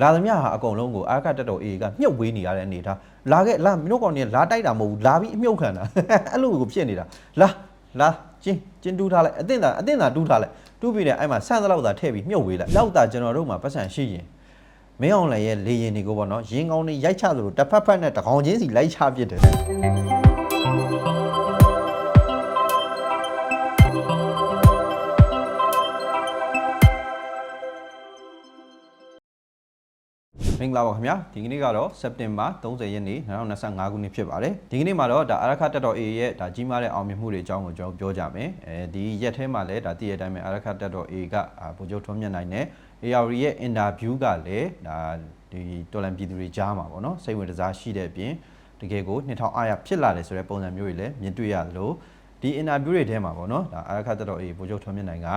လာသမျှဟာအကုန်လုံးကိုအာရခတက်တော်အေကမြုပ်ဝေးနေရတဲ့အနေထားလာခဲ့လာမင်းတို့ကောင်တွေကလာတိုက်တာမဟုတ်ဘူးလာပြီးအမြုပ်ခံတာအဲ့လိုကိုဖြစ်နေတာလာလာကျင်းကျင်းတူးထားလိုက်အတင်းသာအတင်းသာတူးထားလိုက်တူးပြီးတယ်အဲ့မှာဆန့်သလောက်သာထည့်ပြီးမြုပ်ဝေးလိုက်လောက်သာကျွန်တော်တို့မှာပတ်စံရှိရင်မင်းအောင်လည်းရဲ့လေရင်တွေကိုပေါ့နော်ရင်ကောင်းတွေရိုက်ချသလိုတစ်ဖက်ဖက်နဲ့တကောင်ချင်းစီလိုက်ချပစ်တယ် င်္ဂလာပါခင်ဗျာဒီကနေ့ကတော့စက်တင်ဘာ30ရက်နေ့2025ခုနှစ်ဖြစ်ပါတယ်ဒီကနေ့မှာတော့ဒါအာရခတက်တော် A ရဲ့ဒါကြီးမားတဲ့အောင်မြင်မှုတွေအကြောင်းကိုကျွန်တော်ပြောကြမယ်အဲဒီရက်ထဲမှာလည်းဒါတည့်ရတိုင်းပဲအာရခတက်တော် A ကအာဗိုလ်ချုပ်ထွန်းမြတ်နိုင်နဲ့ AR ရဲ့ interview ကလည်းဒါဒီတော်လန်ပြည်သူတွေကြားမှာပေါ့နော်စိတ်ဝင်စားရှိတဲ့အပြင်တကယ်ကို2000အားရဖြစ်လာတယ်ဆိုတဲ့ပုံစံမျိုးတွေလည်းမြင်တွေ့ရသလိုဒီ interview တွေထဲမှာပေါ့နော်ဒါအာရခတက်တော် A ဗိုလ်ချုပ်ထွန်းမြတ်နိုင်က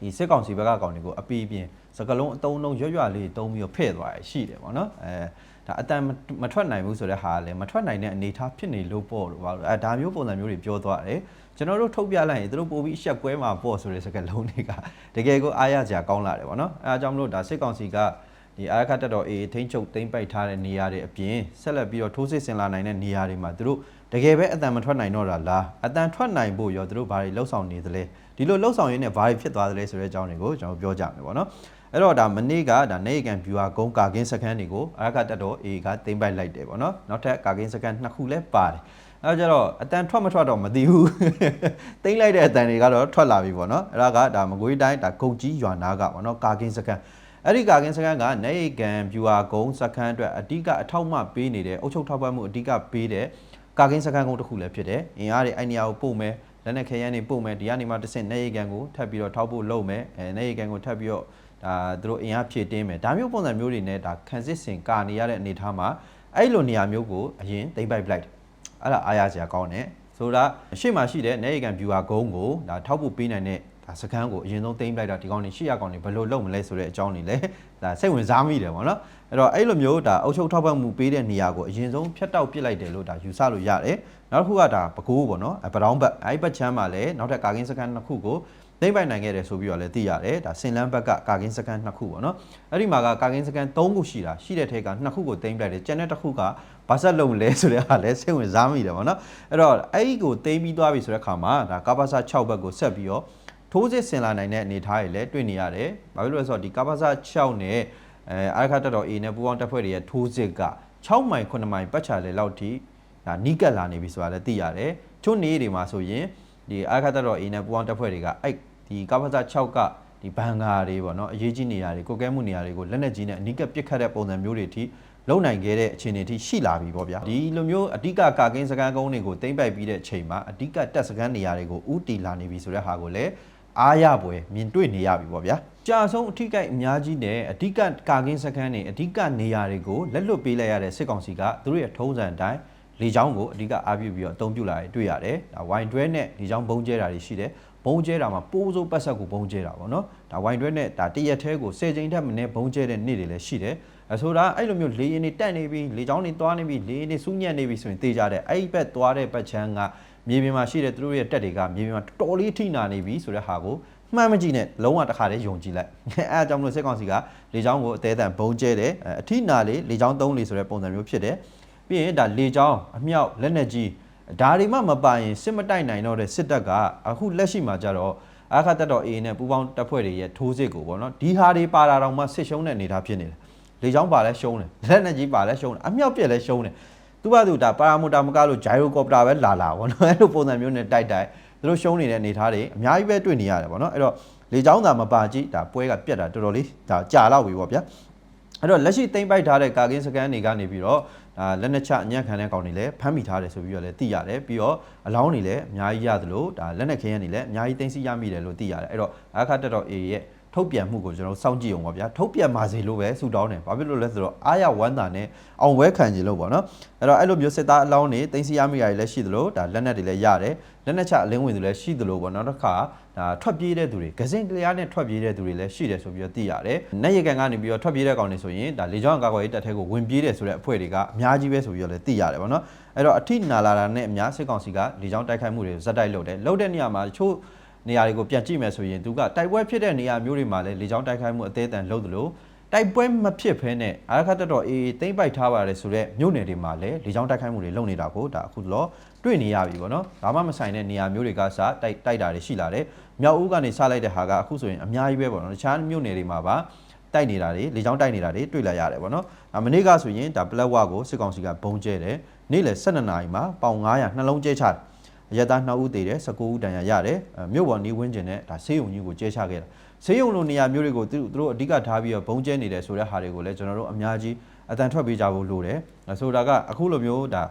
ဒီစစ်ကောင်စီဘက်ကကောင်တွေကိုအပီးပြင်း စကလုံးအတုံးတုံးရွရွလေးတုံးပြီးတော့ဖဲ့သွားရရှိတယ်ပေါ့နော်အဲဒါအတန်မထွက်နိုင်ဘူးဆိုတဲ့ဟာကလည်းမထွက်နိုင်တဲ့အနေအထားဖြစ်နေလို့ပေါ့လို့ပါလို့အဲဒါမျိုးပုံစံမျိုးတွေပြောသွားတယ်ကျွန်တော်တို့ထုတ်ပြလိုက်ရင်သူတို့ပို့ပြီးအဆက်ကွဲမှာပေါ့ဆိုတဲ့စကားလုံးတွေကတကယ်ကိုအားရစရာကောင်းလာတယ်ပေါ့နော်အဲအကြောင်းမလို့ဒါစစ်ကောင်စီကဒီအာရခတက်တော်အေးထိန်းချုပ်သိမ်းပိုက်ထားတဲ့နေရာတွေအပြင်ဆက်လက်ပြီးတော့ထိုးစစ်ဆင်လာနိုင်တဲ့နေရာတွေမှာသူတို့တကယ်ပဲအတန်မထွက်နိုင်တော့တာလားအတန်ထွက်နိုင်ဖို့ရောသူတို့ဘာတွေလှုပ်ဆောင်နေသလဲဒီလိုလှုပ်ဆောင်ရင်းနဲ့ဘာတွေဖြစ်သွားသလဲဆိုတဲ့အကြောင်းတွေကိုကျွန်တော်ပြောကြမယ်ပေါ့နော် အဲ့တော့ဒါမနေ့ကဒါနေကန်ဗျူဟာဂုံကာကင်းစခန်းတွေကိုအာရခတက်တော်အေးကသိမ်းပိုက်လိုက်တယ်ပေါ့နော်နောက်ထပ်ကာကင်းစခန်းနှစ်ခုလည်းပါတယ်အဲကြတော့အတန်ထွက်မထွက်တော့မသိဘူးသိမ်းလိုက်တဲ့အတန်တွေကတော့ထွက်လာပြီပေါ့နော်အဲ့ဒါကဒါမကွေးတိုင်းဒါဂုတ်ကြီးရွာနာကပေါ့နော်ကာကင်းစခန်းအဲ့ဒီကာကင်းစခန်းကနေကန်ဗျူဟာဂုံစခန်းအတွက်အဓိကအထောက်အမပေးနေတဲ့အုပ်ချုပ်ထောက်ပံ့မှုအဓိကပေးတဲ့ကာကင်းစခန်းကုန်းတစ်ခုလည်းဖြစ်တယ်အင်အားတွေအဲ့နေရာကိုပို့မယ်လက်နက်ခဲယမ်းတွေပို့မယ်ဒီကနေမှတစ်ဆင့်နေကန်ကိုထပ်ပြီးတော့ထောက်ဖို့လုပ်မယ်အဲနေကန်ကိုထပ်ပြီးတော့ ဒါသူတို့အင်အားဖြည့်တင်းမယ်ဒါမျိုးပုံစံမျိုးတွေနဲ့ဒါခန်းစစ်စင်ကာနေရတဲ့အနေအထားမှာအဲ့လိုနေရာမျိုးကိုအရင်သိမ့်ပိုက်ပလိုက်တယ်အဲ့ဒါအားရစရာကောင်းတယ်ဆိုတာရှေ့မှာရှိတဲ့နေကန်ဗျူဟာဂုံးကိုဒါထောက်ဖို့ပေးနိုင်တဲ့ဒါစကန်းကိုအရင်ဆုံးသိမ့်ပလိုက်တာဒီကောင်နေရှေ့ရကောင်နေဘယ်လိုလုပ်မလဲဆိုတဲ့အကြောင်းတွေလည်းဒါစိတ်ဝင်စားမိတယ်ပေါ့နော်အဲ့တော့အဲ့လိုမျိုးဒါအုပ်ချုပ်ထောက်ပံ့မှုပေးတဲ့နေရာကိုအရင်ဆုံးဖြတ်တောက်ပစ်လိုက်တယ်လို့ဒါယူဆလို့ရတယ်နောက်တစ်ခုကဒါပကိုးပေါ့နော်ပတောင်းဘက်အဲ့ဘက်ချမ်းမှာလည်းနောက်ထပ်ကာကင်းစကန်နှစ်ခုကို သိမ့်ပိုင်နိုင်ခဲ့တယ်ဆိုပြီးတော့လည်းသိရတယ်ဒါစင်လန်းဘက်ကကာကင်းစကန်နှစ်ခုပေါ့နော်အဲ့ဒီမှာကကာကင်းစကန်၃ခုရှိတာရှိတဲ့ထဲကနှစ်ခုကိုသိမ့်ပလိုက်တယ်ကျန်တဲ့တစ်ခုကဘာဆက်လုံးလဲဆိုတဲ့ဟာလည်းစိတ်ဝင်စားမိတယ်ပေါ့နော်အဲ့တော့အဲ့ဒီကိုသိမ့်ပြီးသွားပြီဆိုတဲ့ခါမှာဒါကာပါဆာ6ဘက်ကိုဆက်ပြီးတော့ထိုးစစ်ဆင်လာနိုင်တဲ့အနေအထားတွေလည်းတွေ့နေရတယ်။ဘာဖြစ်လို့လဲဆိုတော့ဒီကာပါဆာ6နဲ့အဲအာရခတက်တော် A နဲ့ပူပေါင်းတပ်ဖွဲ့တွေရဲ့ထိုးစစ်က6မိုင်9မိုင်ပတ်ချာလေလောက်ထိဒါနီးကပ်လာနေပြီဆိုတာလည်းသိရတယ်။ချို့နေတွေမှာဆိုရင်ဒီအာရခတက်တော် A နဲ့ပူပေါင်းတပ်ဖွဲ့တွေကအဲ့ ဒီကာပါဆာ6ကဒီဘန်ကာတွေပေါ့နော်အရေးကြီးနေရာတွေကိုကဲမှုနေရာတွေကိုလက်နက်ကြီးနဲ့အနီးကပ်ပစ်ခတ်တဲ့ပုံစံမျိုးတွေအထိလုံနိုင်ခဲ့တဲ့အခြေအနေအထိရှိလာပြီပေါ့ဗျာဒီလိုမျိုးအဓိကကာကင်းစကန်ကုန်းတွေကိုတင်ပိုက်ပြီးတဲ့အချိန်မှာအဓိကတက်စကန်နေရာတွေကိုဥတီလာနေပြီဆိုတဲ့ဟာကိုလည်းအားရပွဲမြင်တွေ့နေရပြီပေါ့ဗျာကြာဆုံးအထိကိအများကြီးနဲ့အဓိကကာကင်းစကန်တွေအဓိကနေရာတွေကိုလက်လွတ်ပေးလိုက်ရတဲ့စစ်ကောင်စီကသူတို့ရဲ့ထုံးစံအတိုင်းလေချောင်းကိုအဓိကအားပြုပြီးတော့အသုံးပြုလာတွေ့ရတယ်ဒါဝိုင်တွဲနဲ့လေချောင်းဘုံကျဲတာတွေရှိတယ် ဘုံကျဲတာမှာပိုးစိုးပတ်ဆက်ကိုဘုံကျဲတာပေါ့နော်ဒါဝိုင်တွဲနဲ့ဒါတရက်သေးကို10ချိန်ထက်မနည်းဘုံကျဲတဲ့နေ့တွေလည်းရှိတယ်အဆိုတာအဲ့လိုမျိုးလေရင်တွေတက်နေပြီလေချောင်းတွေသွားနေပြီလေရင်တွေစူးညံ့နေပြီဆိုရင်တေးကြတဲ့အဲ့ဒီဘက်သွားတဲ့ပတ်ချမ်းကမြေပြင်မှာရှိတဲ့သူတို့ရဲ့တက်တွေကမြေပြင်မှာတော်တော်လေးထိနာနေပြီဆိုတဲ့ဟာကိုမှန်မကြည့်နဲ့လုံးဝတစ်ခါတည်းယုံကြည်လိုက်အဲအကြောင်းမလို့စစ်ကောင်စီကလေချောင်းကိုအသေးအံဘုံကျဲတယ်အထိနာလေးလေချောင်းသုံးလေဆိုတဲ့ပုံစံမျိုးဖြစ်တယ်ပြီးရင်ဒါလေချောင်းအမြောက်လက်နက်ကြီး ဒါတွေမှမပိုင်ရင်စစ်မတိုက်နိုင်တော့တဲ့စစ်တပ်ကအခုလက်ရှိမှာကြတော့အခါတက်တော် A နဲ့ပူပေါင်းတပ်ဖွဲ့တွေရဲ့ထိုးစစ်ကိုပေါ့နော်ဒီဟာတွေပါတာတော့မှစစ်ရှုံးတဲ့အနေအထားဖြစ်နေတယ်လေချောင်းပါလဲရှုံးတယ်လက်နက်ကြီးပါလဲရှုံးတယ်အမြောက်ပြက်လဲရှုံးတယ်သူကသူဒါပါရာမိုတာမကလို့ဂျိုင်ရိုကော်ပတာပဲလာလာပေါ့နော်အဲ့လိုပုံစံမျိုးနဲ့တိုက်တိုက်သူတို့ရှုံးနေတဲ့အနေအထားတွေအများကြီးပဲတွေ့နေရတယ်ပေါ့နော်အဲ့တော့လေချောင်းသာမပါကြည့်ဒါပွဲကပြက်တာတော်တော်လေးဒါကြာတော့ပြီပေါ့ဗျာအဲ့တော့လက်ရှိသိမ့်ပိုက်ထားတဲ့ကာကင်းစကန်တွေကနေပြီးတော့ ဒါလက်နက်ချအညံ့ခံတဲ့ကောင်တွေလည်းဖမ်းမိထားတယ်ဆိုပြီးတော့လည်းသိရတယ်ပြီးတော့အလောင်းတွေလည်းအများကြီးရသလိုဒါလက်နက်ခဲယမ်းတွေလည်းအများကြီးသိမ်းဆည်းရမိတယ်လို့သိရတယ်အဲ့တော့အခါတက်တော့ A ရဲ့ထုတ်ပြန်မှုကိုကျွန်တော်စောင့်ကြည့်အောင်ပါဗျာထုတ်ပြန်ပါစေလို့ပဲဆုတောင်းတယ်ဘာဖြစ်လို့လဲဆိုတော့အားရဝမ်းသာနဲ့အောင်ဝဲခံကြလို့ပေါ့နော်အဲ့တော့အဲ့လိုမျိုးစစ်သားအလောင်းတွေသိမ်းဆည်းရမိရတယ်လည်းရှိသလိုဒါလက်နက်တွေလည်းရတယ်လက်နက်ချအလင်းဝင်တွေလည်းရှိသလိုပေါ့နောက်တစ်ခါဒါ ထွက်ပြေးတဲ့သူတွေကစင်တရားနဲ့ထွက်ပြေးတဲ့သူတွေလည်းရှိတယ်ဆိုပြီးတော့သိရတယ်။နိုင်ရကန်ကနေပြီးတော့ထွက်ပြေးတဲ့ကောင်တွေဆိုရင်ဒါလေကြောင်းကာကွယ်ရေးတပ်ထဲကိုဝင်ပြေးတယ်ဆိုတဲ့အဖွဲ့တွေကအများကြီးပဲဆိုပြီးတော့လည်းသိရတယ်ပေါ့နော်။အဲ့တော့အထိနာလာတာနဲ့အများစစ်ကောင်စီကလေကြောင်းတိုက်ခိုက်မှုတွေကိုဇက်တိုက်လုပ်တယ်။လုပ်တဲ့နေရာမှာတချို့နေရာတွေကိုပြန်ကြည့်မယ်ဆိုရင်သူကတိုက်ပွဲဖြစ်တဲ့နေရာမျိုးတွေမှာလည်းလေကြောင်းတိုက်ခိုက်မှုအသေးအံလုပ်သလိုတိုက်ပွဲမဖြစ်ဘဲနဲ့အာရခတ်တပ်တော်အေးသိမ့်ပိုက်ထားပါတယ်ဆိုတော့မြို့နယ်တွေမှာလည်းလေကြောင်းတိုက်ခိုက်မှုတွေလုပ်နေတာကိုဒါအခုလောတွေ့နေရပြီပေါ့နော်ဒါမှမဆိုင်တဲ့နေရာမျိုးတွေကစတိုက်တိုက်တာတွေရှိလာတယ် မြောက်ဦးကနေစလိုက်တဲ့ဟာကအခုဆိုရင်အများကြီးပဲပေါ့နော်တခြားမြို့နယ်တွေမှာပါတိုက်နေတာတွေလေကြောင်းတိုက်နေတာတွေတွေ့လာရတယ်ပေါ့နော်ဒါမနေ့ကဆိုရင်ဒါပလက်ဝကိုစစ်ကောင်စီကဘုံကျဲတယ်နေ့လယ်12နာရီမှာပေါင်900နှလုံးကျဲချတယ်အရသား2ဦးသေတယ်19ဦးဒဏ်ရာရတယ်အဲမြို့ပေါ်နေဝင်းကျင်နဲ့ဒါဆေးရုံကြီးကိုကျဲချခဲ့တာဆေးရုံလိုနေရာမျိုးတွေကိုသူတို့အဓိကထားပြီးတော့ဘုံကျဲနေတယ်ဆိုတဲ့ဟာတွေကိုလည်းကျွန်တော်တို့အများကြီးအတန်ထွက်ပေးကြဖို့လိုတယ်အဲဆိုတာကအခုလိုမျိုးဒါ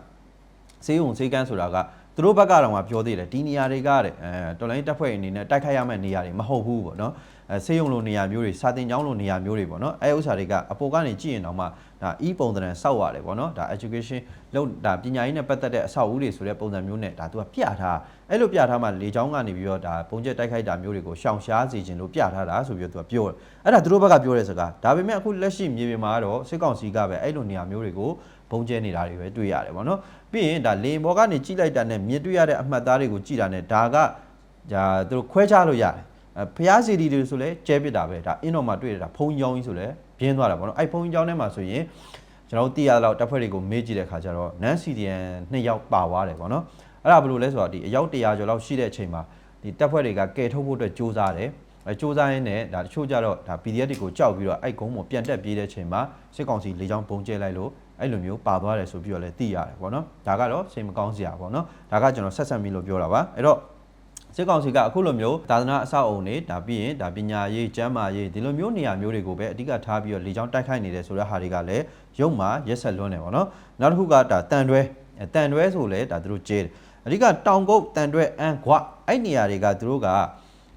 စေးုံစေးကန်းဆိုတာက သူတို့ဘက်ကတော့မှပြောသေးတယ်ဒီနေရာတွေကတဲ့အဲတော်လိုင်းတက်ဖွဲ့အနေနဲ့တိုက်ခိုက်ရမယ့်နေရာတွေမဟုတ်ဘူးပေါ့နော်အဲစေးုံလိုနေရာမျိုးတွေစာတင်ကျောင်းလိုနေရာမျိုးတွေပေါ့နော်အဲဥစ္စာတွေကအပေါ်ကနေကြည့်ရင်တော့မှဒါဤပုံသဏ္ဍာန်စောက်ရတယ်ပေါ့နော်ဒါ education လောက်ဒါပညာရေးနဲ့ပတ်သက်တဲ့အဆောက်အဦတွေဆိုတဲ့ပုံစံမျိုးနဲ့ဒါသူကပြထားအဲ့လိုပြထားမှလေချောင်းကနေပြီးတော့ဒါပုံကျက်တိုက်ခိုက်တာမျိုးတွေကိုရှောင်ရှားစေခြင်းလို့ပြထားတာဆိုပြီးတော့သူကပြောတယ်အဲ့ဒါသူတို့ဘက်ကပြောတဲ့စကားဒါပေမဲ့အခုလက်ရှိမြေပြင်မှာကတော့စစ်ကောင်စီကပဲအဲ့လိုနေရာမျိုးတွေကို ဘုံကျဲနေတာတွေပဲတွေ့ရတယ်ပေါ့နော်ပြီးရင်ဒါလေဘောကနေကြိလိုက်တာနဲ့မြင်တွေ့ရတဲ့အမှတ်သားတွေကိုကြည်တာနဲ့ဒါကဒါသူတို့ခွဲခြားလို့ရတယ်အဲဖျားစီတီတွေဆိုလဲကျဲပစ်တာပဲဒါအင်းတော်မှာတွေ့ရတာဖုံကြောင်းကြီးဆိုလဲပြင်းသွားတာပေါ့နော်အဲ့ဖုံကြောင်းထဲမှာဆိုရင်ကျွန်တော်တို့သိရတော့တပ်ဖွဲ့တွေကိုမေးကြည့်တဲ့ခါကျတော့နန်စီဒီယန်နှစ်ယောက်ပါသွားတယ်ပေါ့နော်အဲ့ဒါဘယ်လိုလဲဆိုတော့ဒီအယောက်100ကျော်လောက်ရှိတဲ့အချိန်မှာဒီတပ်ဖွဲ့တွေကကယ်ထုတ်ဖို့အတွက်စ조사တယ်အဲစ조사ရင်းနဲ့ဒါတချို့ကြတော့ဒါ PDF တွေကိုကြောက်ပြီးတော့အဲ့ကုန်းပေါ်ပြန်တက်ပြေးတဲ့အချိန်မှာစစ်ကောင်စီလေကြောင်းပုံကျဲလိုက်လို့ အဲ့လိုမျိုးပါသွားတယ်ဆိုပြီးတော့လည်းသိရတယ်ပေါ့နော်ဒါကတော့စိတ်မကောင်းစရာပေါ့နော်ဒါကကျွန်တော်ဆက်ဆက်ပြီးလို့ပြောတာပါအဲ့တော့စစ်ကောင်စီကအခုလိုမျိုးသာသနာအဆောက်အုံတွေဒါပြီးရင်ဒါပညာရေးကျန်းမာရေးဒီလိုမျိုးနေရာမျိုးတွေကိုပဲအဓိကထားပြီးတော့လေကြောင်းတိုက်ခိုက်နေတယ်ဆိုတဲ့ဟာတွေကလည်းရုံမှာရက်ဆက်လွန်းနေပေါ့နော်နောက်တစ်ခုကဒါတန်တွဲတန်တွဲဆိုလဲဒါသူတို့ကျဲတယ်အဓိကတောင်ကုတ်တန်တွဲအန်ခွအဲ့နေရာတွေကသူတို့က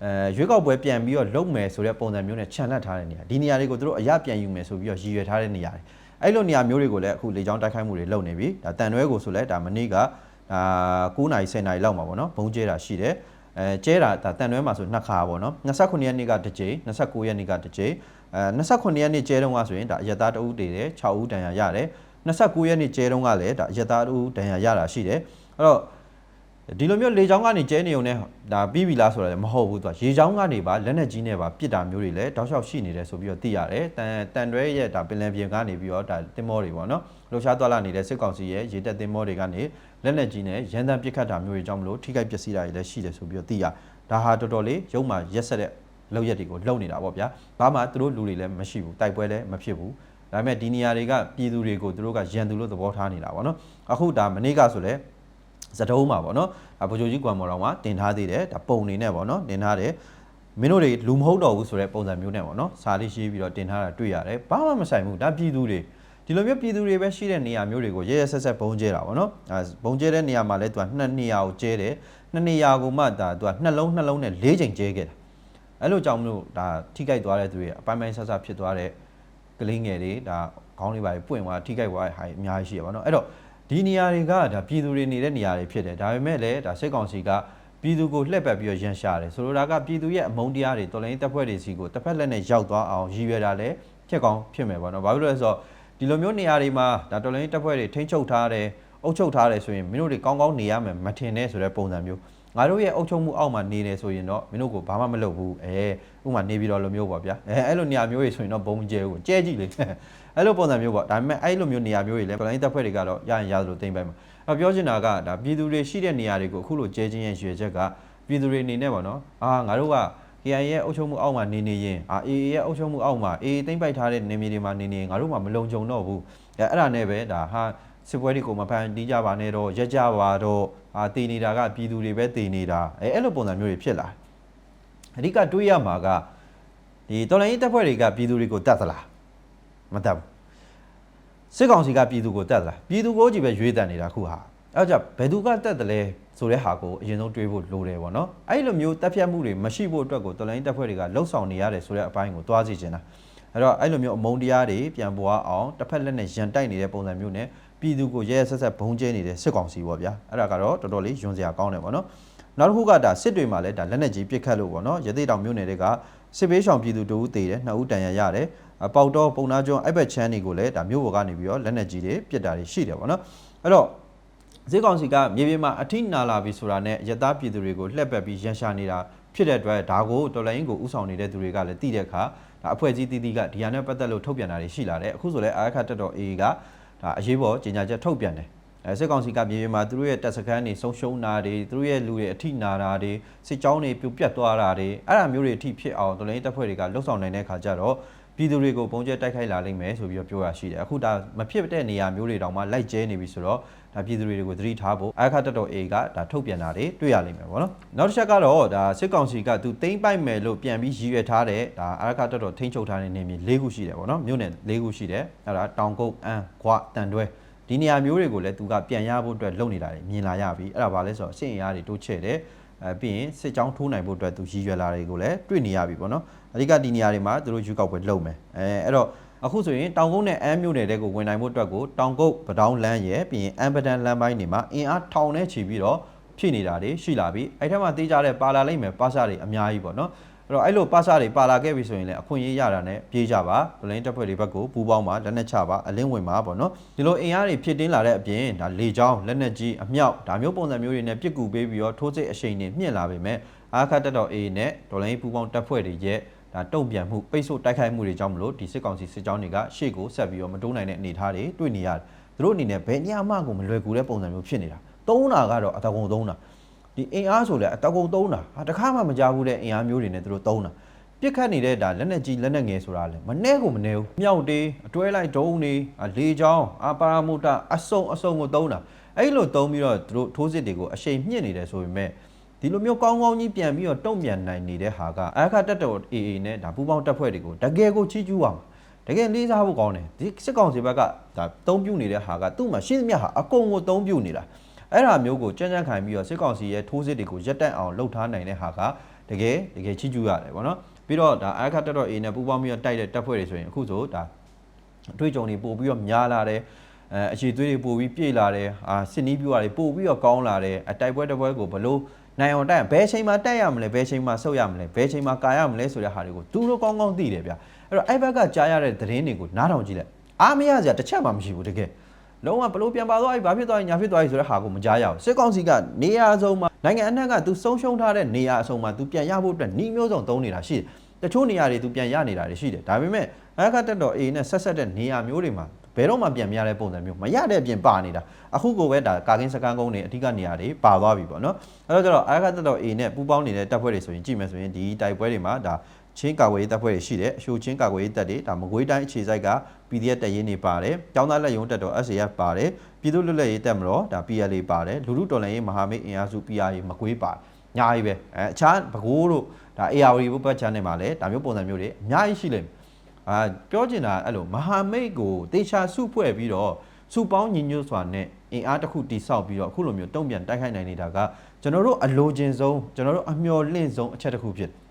အဲရွေးကောက်ပွဲပြန်ပြီးတော့လုံမယ်ဆိုတဲ့ပုံစံမျိုးနဲ့ခြံလှပ်ထားတဲ့နေရာဒီနေရာတွေကိုသူတို့အရပြန်ယူမယ်ဆိုပြီးတော့ရည်ရွယ်ထားတဲ့နေရာတွေ အဲ့လိုနေရာမျိုးတွေကိုလည်းအခုလေကြောင်းတိုက်ခိုက်မှုတွေလုပ်နေပြီဒါတန်တွဲကိုဆိုလဲဒါမနေ့ကဒါ9နာရီ10နာရီလောက်မှာပေါ့နော်ဘုံကျဲတာရှိတယ်အဲကျဲတာဒါတန်တွဲမှာဆိုနှစ်ခါပေါ့နော်29ရက်နေ့ကတစ်ကြိမ်29ရက်နေ့ကတစ်ကြိမ်အဲ29ရက်နေ့ကျဲတုန်းကဆိုရင်ဒါအရသားတဦးတည်တယ်6ဦးတန်ရာရတယ်29ရက်နေ့ကျဲတုန်းကလည်းဒါအရသားတဦးတန်ရာရတာရှိတယ်အဲ့တော့ ဒီလိုမျိုးလေချောင်းကနေကျဲနေုံနဲ့ဒါပြီးပြီလားဆိုတာလည်းမဟုတ်ဘူးသူကရေချောင်းကနေပါလက်နက်ကြီးနဲ့ပါပစ်တာမျိုးတွေလည်းတောက်လျှောက်ရှိနေတယ်ဆိုပြီးတော့သိရတယ်တန်တန်တွဲရဲ့ဒါပင်လယ်ပြင်ကနေပြီးတော့ဒါတင်မောတွေပေါ့နော်လှူရှားသွားလာနေတဲ့စစ်ကောင်စီရဲ့ရေတက်တင်မောတွေကနေလက်နက်ကြီးနဲ့ရန်တမ်းပစ်ခတ်တာမျိုးတွေကြောင့်မလို့ထိခိုက်ပျက်စီးတာတွေလည်းရှိတယ်ဆိုပြီးတော့သိရဒါဟာတော်တော်လေးရုံမှရက်ဆက်တဲ့လောက်ရက်တွေကိုလုံနေတာပေါ့ဗျာဘာမှသူတို့လူတွေလည်းမရှိဘူးတိုက်ပွဲလည်းမဖြစ်ဘူးဒါပေမဲ့ဒီနေရာတွေကပြည်သူတွေကိုသူတို့ကရန်သူလို့သဘောထားနေတာပေါ့နော်အခုဒါမနေ့ကဆိုလဲ စတုံးမှာပေါ့နော်ဒါဗိုလ်ချုပ်ကြီးကွမ်မော်တော်မှာတင်ထားသေးတယ်ဒါပုံနေနဲ့ပေါ့နော်တင်ထားတယ်မင်းတို့တွေလူမဟုတ်တော့ဘူးဆိုတဲ့ပုံစံမျိုးနဲ့ပေါ့နော်စာလေးရေးပြီးတော့တင်ထားတာတွေ့ရတယ်ဘာမှမဆိုင်ဘူးဒါပြည်သူတွေဒီလိုမျိုးပြည်သူတွေပဲရှိတဲ့နေရာမျိုးတွေကိုရဲရဲဆက်ဆက်ဘုံကျဲတာပေါ့နော်အဲဘုံကျဲတဲ့နေရာမှာလဲသူကနှစ်နေရာကိုကျဲတယ်နှစ်နေရာကိုမှဒါသူကနှလုံးနှလုံးနဲ့၄ချိန်ကျဲခဲ့တာအဲ့လိုကြောင့်မလို့ဒါထိကြိုက်သွားတဲ့သူတွေအပိုင်းပိုင်းဆက်ဆက်ဖြစ်သွားတဲ့ကလေးငယ်တွေဒါခေါင်းလေးပါပွင့်သွားထိကြိုက်သွားတဲ့ဟာအများကြီးရှိရပါတော့အဲ့တော့ ဒီနေရာတွေကဒါပြည်သူတွေနေတဲ့နေရာတွေဖြစ်တယ်ဒါပေမဲ့လည်းဒါစိတ်ကောင်စီကပြည်သူကိုလှည့်ပတ်ပြီးတော့ရန်ရှာတယ်ဆိုလိုတာကပြည်သူရဲ့အမုန်းတရားတွေတော်လိုင်းတပ်ဖွဲ့တွေစီကိုတစ်ဖက်လက်နဲ့ရောက်သွားအောင်ရည်ရွယ်တာလည်းဖြစ်ကောင်းဖြစ်မယ်ပေါ့နော်ဘာဖြစ်လို့လဲဆိုတော့ဒီလိုမျိုးနေရာတွေမှာဒါတော်လိုင်းတပ်ဖွဲ့တွေထိန်းချုပ်ထားတယ်အုပ်ချုပ်ထားတယ်ဆိုရင်မင်းတို့တွေကောင်းကောင်းနေရမယ်မထင်နဲ့ဆိုတဲ့ပုံစံမျိုးငါတို့ရဲ့အုပ်ချုပ်မှုအောက်မှာနေနေဆိုရင်တော့မင်းတို့ကိုဘာမှမလုပ်ဘူးအဲဥပမာနေပြီးတော့လိုမျိုးပေါ့ဗျာအဲအဲ့လိုနေရာမျိုးတွေဆိုရင်တော့ဘုံကျဲကိုကျဲကြည့်လေ အဲ့လိုပုံစံမျိုးပေါ့ဒါပေမဲ့အဲ့လိုမျိုးနေရာမျိုးတွေလည်းတော်လိုင်းတပ်ဖွဲ့တွေကတော့ရရင်ရသလိုသိမ့်ပိုင်မှာအပြောချင်တာကဒါပြည်သူတွေရှိတဲ့နေရာတွေကိုအခုလိုကျဲချင်းရဲ့ရွေချက်ကပြည်သူတွေအနေနဲ့ပေါ့နော်အာငါတို့က KI ရဲ့အုပ်ချုပ်မှုအောက်မှာနေနေရင်အာ AA ရဲ့အုပ်ချုပ်မှုအောက်မှာ AA သိမ့်ပိုက်ထားတဲ့နေမြေတွေမှာနေနေငါတို့မှမလုံခြုံတော့ဘူးအဲအဲ့ဒါနဲ့ပဲဒါဟာစစ်ပွဲတွေကိုမဖန်တီးကြပါနဲ့တော့ရက်ကြပါတော့အာတည်နေတာကပြည်သူတွေပဲတည်နေတာအဲအဲ့လိုပုံစံမျိုးတွေဖြစ်လာအဓိကတွေးရမှာကဒီတော်လိုင်းရေးတပ်ဖွဲ့တွေကပြည်သူတွေကိုတတ်သလား မတတ်ဘူးစစ်ကောင်စီကပြည်သူကိုတတ်သလားပြည်သူကိုကြည့်ပဲရွေးတန်နေတာခုဟာအဲ့ကြောင့်ဘယ်သူကတတ်တယ်လဲဆိုတဲ့ဟာကိုအရင်ဆုံးတွေးဖို့လိုတယ်ပေါ့နော်အဲ့လိုမျိုးတပ်ဖြတ်မှုတွေမရှိဖို့အတွက်ကိုတော်လိုင်းတပ်ဖွဲ့တွေကလှုပ်ဆောင်နေရတယ်ဆိုတဲ့အပိုင်းကိုတွားစီချင်တာအဲ့တော့အဲ့လိုမျိုးအမုန်းတရားတွေပြန်ပွားအောင်တစ်ဖက်လက်နဲ့ရန်တိုက်နေတဲ့ပုံစံမျိုးနဲ့ပြည်သူကိုရဲရဲဆက်ဆက်ဘုံကျဲနေတဲ့စစ်ကောင်စီပေါ့ဗျာအဲ့ဒါကတော့တော်တော်လေးယွန်စရာကောင်းတယ်ပေါ့နော်နောက်တစ်ခုကဒါစစ်တွေမှာလည်းဒါလက်နက်ကြီးပစ်ခတ်လို့ပေါ့နော်ရသေးတောင်မြို့နယ်တွေက စစ်ပေးဆောင်ပြည်သူတို့ဦးသေးတယ်နှစ်ဦးတန်ရရတယ်ပေါက်တော့ပုံနာကျွန်းအဲ့ဘက်ချမ်းတွေကိုလည်းဒါမြို့ပေါ်ကနေပြီးတော့လက်နက်ကြီးတွေပစ်တာတွေရှိတယ်ပေါ့နော်အဲ့တော့ဈေးကောင်စီကမြေပြင်မှာအထိနာလာပြီဆိုတာနဲ့ရသားပြည်သူတွေကိုလှက်ပက်ပြီးရန်ရှာနေတာဖြစ်တဲ့အတွက်ဒါကိုတော်လိုင်းကိုဥဆောင်နေတဲ့သူတွေကလည်းသိတဲ့အခါဒါအဖွဲ့အစည်းတည်တည်ကဒီဟာနဲ့ပတ်သက်လို့ထုတ်ပြန်တာတွေရှိလာတယ်အခုဆိုလဲအာရခတက်တော် AA ကဒါအရေးပေါ်ကြေညာချက်ထုတ်ပြန်တယ် အဲစစ်ကောင်စီကမြေပြင်မှာသူတို့ရဲ့တပ်စခန်းတွေဆုံးရှုံးတာတွေသူတို့ရဲ့လူတွေအထိနာတာတွေစစ်ကြောင်းတွေပြိုပြတ်သွားတာတွေအဲ့ဒါမျိုးတွေအထိဖြစ်အောင်တော်လိုင်းတပ်ဖွဲ့တွေကလှုပ်ဆောင်နိုင်တဲ့ခါကျတော့ပြည်သူတွေကိုပုံကျဲတိုက်ခိုက်လာလိမ့်မယ်ဆိုပြီးတော့ပြောရရှိတယ်အခုဒါမဖြစ်တဲ့နေရာမျိုးတွေတောင်မှလိုက်ကျဲနေပြီဆိုတော့ဒါပြည်သူတွေကိုသတိထားဖို့အာခတ်တတော် A ကဒါထုတ်ပြန်တာတွေတွေ့ရလိမ့်မယ်ပေါ့နော်နောက်တစ်ချက်ကတော့ဒါစစ်ကောင်စီကသူတိမ့်ပိုက်မယ်လို့ပြန်ပြီးရည်ရွယ်ထားတဲ့ဒါအာခတ်တတော်ထိန်းချုပ်ထားတဲ့နေမြေ၄ခုရှိတယ်ပေါ့နော်မြို့နယ်၄ခုရှိတယ်အဲ့ဒါတောင်ကုတ်အန်းခွတန်တွဲ ဒီနေရာမျိုးတွေကိုလည်းသူကပြန်ရဖို့အတွက်လုပ်နေတာတွေမြင်လာရပြီအဲ့ဒါဘာလဲဆိုတော့စစ်အင်အားတွေတိုးချဲ့တယ်အဲပြီးရင်စစ်ကြောင်းထိုးနိုင်ဖို့အတွက်သူရည်ရွယ်လာတွေကိုလည်းတွေ့နေရပြီပေါ့နော်အဓိကဒီနေရာတွေမှာသူတို့ယူကောက်ပွဲလုပ်မယ်အဲအဲ့တော့အခုဆိုရင်တောင်ကုန်းနဲ့အမ်းမြို့နယ်တွေကိုဝင်နိုင်ဖို့အတွက်ကိုတောင်ကုတ်ပတောင်းလမ်းရဲ့ပြီးရင်အမ်ပဒန်လမ်းပိုင်းတွေမှာအင်အားထောင်နဲ့ချီပြီးတော့ဖြစ်နေတာတွေရှိလာပြီအဲ့ထက်မှတေးကြတဲ့ပါလာလိမ့်မယ်ပါစာတွေအများကြီးပေါ့နော် အဲ့တော့အဲ့လိုပါစာတွေပါလာခဲ့ပြီဆိုရင်လည်းအခွင့်အရေးရတာနဲ့ပြေးကြပါဗလင်းတပ်ဖွဲ့တွေဘက်ကိုပူးပေါင်းပါလက်နက်ချပါအလင်းဝင်ပါပေါ့နော်ဒီလိုအင်အားတွေဖြစ်တင်းလာတဲ့အပြင်ဒါလေချောင်းလက်နက်ကြီးအမြောက်ဒါမျိုးပုံစံမျိုးတွေနဲ့ပြစ်ကူပေးပြီးတော့ထိုးစစ်အရှိန်တွေမြင့်လာပေမဲ့အာခတ်တက်တော် A နဲ့ဒေါ်လိုင်းပူးပေါင်းတပ်ဖွဲ့တွေရဲ့ဒါတုံ့ပြန်မှုပိတ်ဆို့တိုက်ခိုက်မှုတွေကြောင့်မလို့ဒီစစ်ကောင်စီစစ်ကြောင်းတွေကရှေ့ကိုဆက်ပြီးတော့မတိုးနိုင်တဲ့အနေအထားတွေတွေ့နေရတယ်သူတို့အနေနဲ့ဘယ်နေရာမှကိုမလွယ်ကူတဲ့ပုံစံမျိုးဖြစ်နေတာသုံးတာကတော့အတကုံသုံးတာ ဒီအင်အားဆိုလည်းအတကုံသုံးတာဟာတခါမှမကြားဘူးတဲ့အင်အားမျိုးတွေနဲ့သူတို့သုံးတာပြစ်ခတ်နေတဲ့ဒါလက်နက်ကြီးလက်နက်ငယ်ဆိုတာလေမနှဲကိုမနှဲဘူးမြောက်တေးအတွဲလိုက်ဒုံးနေလေချောင်းအပါရမုတအစုံအစုံကိုသုံးတာအဲ့လိုသုံးပြီးတော့သူတို့ထိုးစစ်တွေကိုအရှိန်မြင့်နေတယ်ဆိုပေမဲ့ဒီလိုမျိုးကောင်းကောင်းကြီးပြန်ပြီးတော့တုံ့ပြန်နိုင်နေတဲ့ဟာကအခါတက်တော် AA နဲ့ဒါပူပေါင်းတက်ဖွဲ့တွေကိုတကယ်ကိုချီးကျူးအောင်တကယ်လေးစားဖို့ကောင်းတယ်ဒီစစ်ကောင်စီဘက်ကဒါတုံးပြနေတဲ့ဟာကသူ့မှာရှင်းသမျှဟာအကုန်ကိုတုံးပြနေတာ အဲ့ဒါမျိုးကိုကြမ်းကြမ်းခံပြီးတော့စစ်ကောင်စီရဲ့ထိုးစစ်တွေကိုရပ်တန့်အောင်လှုပ်ထားနိုင်တဲ့ဟာကတကယ်တကယ်ချီးကျူးရတယ်ဗောနော်ပြီးတော့ဒါအခါတက်တော် A နဲ့ပူပေါင်းပြီးတော့တိုက်တဲ့တက်ဖွဲ့တွေဆိုရင်အခုဆိုဒါအတွေ့အကြုံတွေပို့ပြီးတော့များလာတယ်အဲအခြေသွေးတွေပို့ပြီးပြည့်လာတယ်အာစစ်နီးပြူတွေပို့ပြီးတော့ကောင်းလာတယ်အတိုက်ပွဲတစ်ပွဲကိုဘလို့နိုင်အောင်တိုက်ဘယ်ချိန်မှာတိုက်ရမလဲဘယ်ချိန်မှာဆုတ်ရမလဲဘယ်ချိန်မှာကာရမလဲဆိုတဲ့ဟာတွေကိုသူတို့ကောင်းကောင်းသိတယ်ဗျအဲ့တော့အဲ့ဘက်ကကြားရတဲ့သတင်းတွေကိုနားထောင်ကြည့်လိုက်အားမရစရာတစ်ချက်မှမရှိဘူးတကယ် လုံးဝဘလို့ပြန်ပါသွားပြီဘာဖြစ်သွားပြီညာဖြစ်သွားပြီဆိုတဲ့ဟာကိုမကြားရဘူးစစ်ကောင်စီကနေရာအစုံမှာနိုင်ငံအနှံ့ကသူဆုံးရှုံးထားတဲ့နေရာအစုံမှာသူပြန်ရဖို့အတွက်နှီးမျိုးစုံသုံးနေတာရှိတယ်တချို့နေရာတွေသူပြန်ရနေတာတွေရှိတယ်ဒါပေမဲ့အခါတက်တော် A နဲ့ဆက်ဆက်တဲ့နေရာမျိုးတွေမှာဘယ်တော့မှပြန်မရတဲ့ပုံစံမျိုးမရတဲ့အပြင်ပါနေတာအခုကိုပဲဒါကာကင်းစကန်ကုန်းတွေအဓိကနေရာတွေပါသွားပြီပေါ့နော်အဲ့တော့ကျတော့အခါတက်တော် A နဲ့ပူးပေါင်းနေတဲ့တပ်ဖွဲ့တွေဆိုရင်ကြည့်မယ်ဆိုရင်ဒီတိုက်ပွဲတွေမှာဒါ ချင်းကာကွယ်ရေးတပ်ဖွဲ့တွေရှိတယ်အရှိုချင်းကာကွယ်ရေးတပ်တွေဒါမကွေးတိုင်းအခြေစိုက်က PDF တပ်ရင်းတွေပါတယ်။ကျောင်းသားလက်ရုံးတပ်တော် SAF ပါတယ်။ပြည်သူ့လွတ်လပ်ရေးတပ်မတော်ဒါ PLA ပါတယ်။လူလူတော်လှန်ရေးမဟာမိတ်အင်အားစု PRA မကွေးပါတယ်။ညာကြီးပဲ။အဲအခြားဘကိုးတို့ဒါ ARD ဘုတ်ပတ်ချမ်းတွေမှာလည်းဒါမျိုးပုံစံမျိုးတွေအများကြီးရှိလိမ့်မယ်။အာပြောချင်တာအဲ့လိုမဟာမိတ်ကိုတေချာစုဖွဲ့ပြီးတော့စုပေါင်းညီညွတ်စွာနဲ့အင်အားတစ်ခုတိဆောက်ပြီးတော့အခုလိုမျိုးတုံ့ပြန်တိုက်ခိုက်နိုင်နေတာကကျွန်တော်တို့အလိုချင်ဆုံးကျွန်တော်တို့အမျှော်လင့်ဆုံးအချက်တစ်ခုဖြစ်တယ်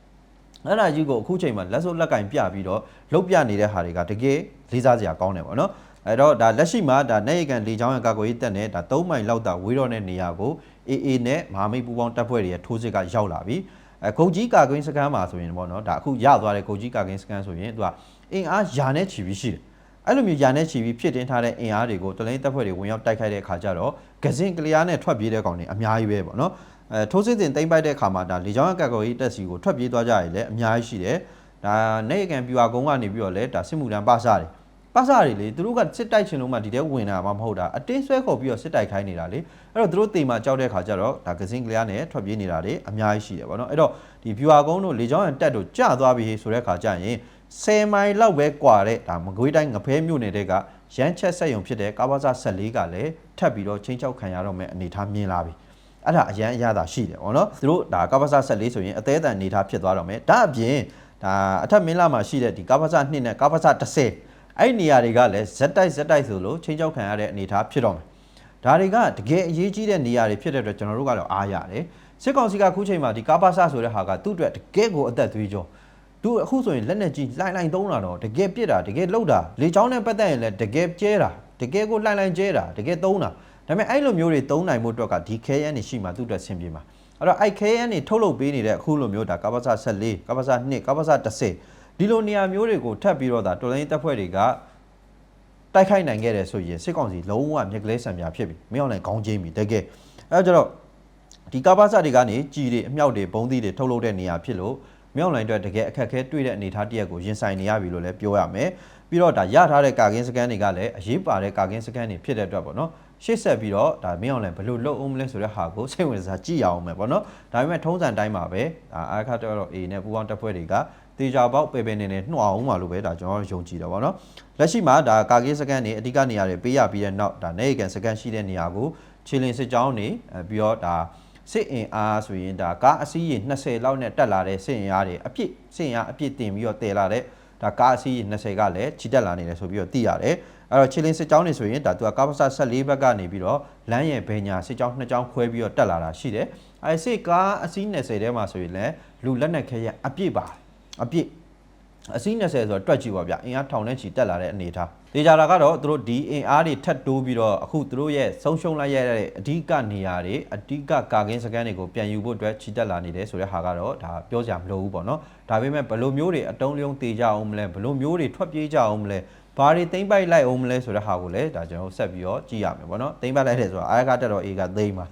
အဲ့ဒါကြီးကိုအခုချိန်မှာလက်စုပ်လက်ကင်ပြပြီးတော့လုတ်ပြနေတဲ့ဟာတွေကတကယ်လေးစားစရာကောင်းတယ်ပေါ့နော်အဲ့တော့ဒါလက်ရှိမှာဒါနေရကန်လေချောင်းရကာကွယ်ရေးတပ်နဲ့ဒါ၃မိုင်လောက်တာဝေးတော့တဲ့နေရာကို AA နဲ့မဟာမိတ်ပူးပေါင်းတပ်ဖွဲ့တွေရဲ့ထိုးစစ်ကရောက်လာပြီအဲဂုတ်ကြီးကာကွင်းစကန်မှာဆိုရင်ပေါ့နော်ဒါအခုရသွားတဲ့ဂုတ်ကြီးကာကွင်းစကန်ဆိုရင်သူကအင်အားယာနဲ့ချီပြီးရှိတယ်အဲ့လိုမျိုးယာနဲ့ချီပြီးဖြစ်တင်ထားတဲ့အင်အားတွေကိုတလိန်တပ်ဖွဲ့တွေဝင်ရောက်တိုက်ခိုက်တဲ့အခါကျတော့ဂဇင်ကလျားနဲ့ထွက်ပြေးတဲ့ကောင်တွေအများကြီးပဲပေါ့နော် အဲထိုးစစ်တင်တိမ့်ပိုက်တဲ့အခါမှာဒါလေကြောင်းကကော်ကြီးတက်စီကိုထွက်ပြေးသွားကြရည်လည်းအများကြီးရှိတယ်ဒါနေကန်ပြူဟာကုန်းကနေပြီးတော့လည်းဒါစစ်မှုတန်းပစားတယ်ပစားတွေလေသူတို့ကစစ်တိုက်ချင်လို့မှဒီတဲဝင်တာမှမဟုတ်တာအတင်းဆွဲခေါ်ပြီးတော့စစ်တိုက်ခိုင်းနေတာလေအဲ့တော့သူတို့တေမာကြောက်တဲ့အခါကျတော့ဒါဂဇင်းကလျားနဲ့ထွက်ပြေးနေတာတွေအများကြီးရှိတယ်ဗောနော်အဲ့တော့ဒီပြူဟာကုန်းတို့လေကြောင်းရန်တက်တို့ကျသွားပြီဆိုတဲ့အခါကျရင်10မိုင်လောက်ပဲကွာတဲ့ဒါမကွေးတိုင်းငဖဲမြို့နယ်တဲ့ကရမ်းချက်ဆက်ယုံဖြစ်တဲ့ကာဘာဇ14ကလည်းထပ်ပြီးတော့ချင်းချောက်ခံရတော့မဲ့အနေထားမြင်လာပြီ အဲ့ဒါအရန်အရသာရှိတယ်ဗောနော်သူတို့ဒါကာဘာဇ14ဆိုရင်အသေးအတန်အနေထားဖြစ်သွားတော့မယ်ဒါအပြင်ဒါအထက်မင်းလာမှာရှိတဲ့ဒီကာဘာဇ2နဲ့ကာဘာဇ10အဲ့ဒီနေရာတွေကလည်းဇက်တိုက်ဇက်တိုက်ဆိုလို့ချင်းချောက်ခံရတဲ့အနေထားဖြစ်တော့မယ်ဒါတွေကတကယ်အရေးကြီးတဲ့နေရာတွေဖြစ်တဲ့အတွက်ကျွန်တော်တို့ကတော့အားရတယ်စစ်ကောင်စီကခုချိန်မှာဒီကာဘာဇဆိုတဲ့ဟာကသူ့အတွက်တကယ်ကိုအသက်သွေးကြောသူအခုဆိုရင်လက်နဲ့ကြီးလှိုင်လှိုင်သုံးတာတော့တကယ်ပြစ်တာတကယ်လှုပ်တာလေချောင်းနဲ့ပတ်သက်ရင်လည်းတကယ်ကျဲတာတကယ်ကိုလှိုင်လှိုင်ကျဲတာတကယ်သုံးတာ ဒါပေမဲ့အဲ့လိုမျိုးတွေသုံးနိုင်မှုအတွက်ကဒီခဲရန်နေရှိမှသူ့အတွက်ဆင်ပြေမှာအဲ့တော့အဲ့ခဲရန်နေထုတ်လုပ်ပေးနေတဲ့အခုလိုမျိုးဒါကာဘာစာ14ကာဘာစာ2ကာဘာစာ10ဒီလိုနေရာမျိုးတွေကိုထပ်ပြီးတော့ဒါတော်လိုင်းတပ်ဖွဲ့တွေကတိုက်ခိုက်နိုင်ခဲ့တယ်ဆိုရင်စစ်ကောင်စီလုံးဝမြက်ကလေးဆံပြဖြစ်ပြီမင်းအောင်လည်းခေါင်းချင်းပြီတကယ်အဲ့တော့ဒီကာဘာစာတွေကနေကြီးတွေအမြောက်တွေဘုံသီးတွေထုတ်လုပ်တဲ့နေရာဖြစ်လို့မြောက်လိုင်းအတွက်တကယ်အခက်အခဲတွေ့တဲ့အနေအထားတစ်ရက်ကိုရင်ဆိုင်နေရပြီလို့လည်းပြောရမယ်ပြီးတော့ဒါရထားတဲ့ကာကင်းစကန်တွေကလည်းအရေးပါတဲ့ကာကင်းစကန်တွေဖြစ်တဲ့အတွက်ပေါ့နော် ရှေ့ဆက်ပြီးတော့ဒါမင်းအောင်လည်းဘယ်လိုလုပ်အောင်မလဲဆိုတဲ့ဟာကိုစိတ်ဝင်စားကြည့်ရအောင်မယ်ပေါ့နော်ဒါပေမဲ့ထုံးစံတိုင်းမှာပဲဒါအာခါတော့ A နဲ့ပူပေါင်းတပ်ဖွဲ့တွေကတေချာပေါက်ပေပေနေနေနှှောအောင်မှာလို့ပဲဒါကျွန်တော်ယုံကြည်တယ်ပေါ့နော်လက်ရှိမှာဒါကာကင်းစကန်တွေအဓိကနေရာတွေပေးရပြီးတဲ့နောက်ဒါနေကန်စကန်ရှိတဲ့နေရာကိုခြေလင်စစ်ကြောင်းတွေအဲပြီးတော့ဒါစစ်အင်အားဆိုရင်ဒါကားအစီးရေ20လောက်နဲ့တက်လာတဲ့စစ်အင်အားတွေအပြည့်စစ်အင်အားအပြည့်တင်ပြီးတော့တည်လာတဲ့ဒါကားအစီးရေ20ကလည်းချီတက်လာနေတယ်ဆိုပြီးတော့သိရတယ် အဲ့တော့ခြေလင်းစစ်ကြောင်းနေဆိုရင်ဒါသူကကာပစ14ဘက်ကနေပြီးတော့လမ်းရဲ့ဘယ်ညာစစ်ကြောင်းနှစ်ကြောင်းခွဲပြီးတော့တက်လာတာရှိတယ်အဲစစ်ကားအစီး20ထဲမှာဆိုရင်လည်းလူလက်နက်ခဲရအပြည့်ပါအပြည့်အစီး20ဆိုတော့တွက်ကြည့်ပါဗျအင်အားထောင်နဲ့ချီတက်လာတဲ့အနေအထားတေချာတာကတော့သူတို့ဒီအင်အားတွေထပ်တိုးပြီးတော့အခုသူတို့ရဲ့ဆုံးရှုံးလိုက်ရတဲ့အဓိကနေရာတွေအဓိကကာကင်းစကန်တွေကိုပြန်ယူဖို့အတွက်ချီတက်လာနေတယ်ဆိုတဲ့ဟာကတော့ဒါပြောစရာမလိုဘူးပေါ့နော်ဒါပေမဲ့ဘယ်လိုမျိုးတွေအတုံးလျုံတေကြအောင်မလဲဘယ်လိုမျိုးတွေထွက်ပြေးကြအောင်မလဲ ဘာတွေသိမ့်ပိုက်လိုက်အောင်မလဲဆိုတဲ့ဟာကိုလည်းဒါကျွန်တော်ဆက်ပြီးတော့ကြည့်ရမယ်ပေါ့နော်သိမ့်ပိုက်လိုက်တယ်ဆိုတာအာရကတက်တော့ A ကသိမ့်ပါ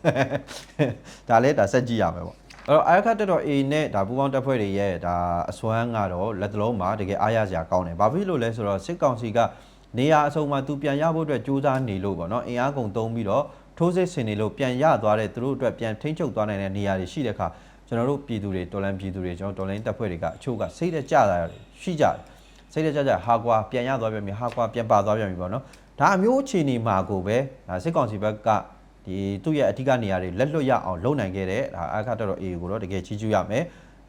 ဒါလည်းဒါဆက်ကြည့်ရမယ်ပေါ့အဲ့တော့အာရခတက်တော့ A နဲ့ဒါပူပေါင်းတပ်ဖွဲ့တွေရဲ့ဒါအစွမ်းကတော့လက်တလုံးမှာတကယ်အားရစရာကောင်းတယ်။ဘာဖြစ်လို့လဲဆိုတော့စစ်ကောင်စီကနေရာအစုံမှာသူပြန်ရဖို့အတွက်စူးစမ်းနေလို့ပေါ့နော်။အင်အားကုန်သုံးပြီးတော့ထိုးစစ်ဆင်နေလို့ပြန်ရသွားတဲ့သူတို့အတွက်ပြန်ထိန်းချုပ်သွားနိုင်တဲ့နေရာတွေရှိတဲ့အခါကျွန်တော်တို့ပြည်သူတွေတော်လန်ပြည်သူတွေကျွန်တော်တော်လန်တပ်ဖွဲ့တွေကအချို့ကစိတ်တကြတာရှိကြတယ်။ စိတ်တကြကြဟာကွာပြန်ရသွားပြန်ပြီဟာကွာပြန်ပါသွားပြန်ပြီပေါ့နော်။ဒါအမျိုးအခြေအနေမှာကိုပဲဒါစစ်ကောင်စီဘက်ကဒီသူ့ရဲ့အထူးကနေရာတွေလက်လွတ်ရအောင်လုပ်နိုင်ခဲ့တဲ့ဒါအခါတော်တော်အေကိုတော့တကယ်ချီးကျူးရမယ်